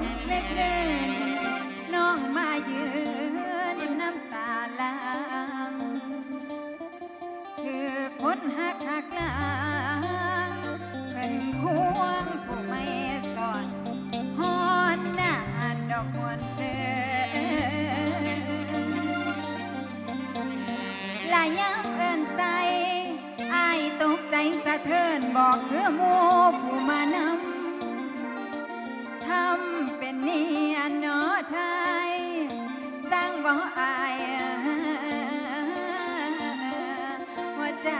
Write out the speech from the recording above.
นเล็ดเล่นน้องมาเยือนน้ำตาลางคือคนหักหักลางเป็นควงผู้ไม่สอนฮอนหน้าดอกมวนเดินลายย้ำเอินใส่อายตกใจสะเทือนบอกเพื่อมูผู้มานำ เป็นเนียนนอชายสร้างบ่อายหัวใจ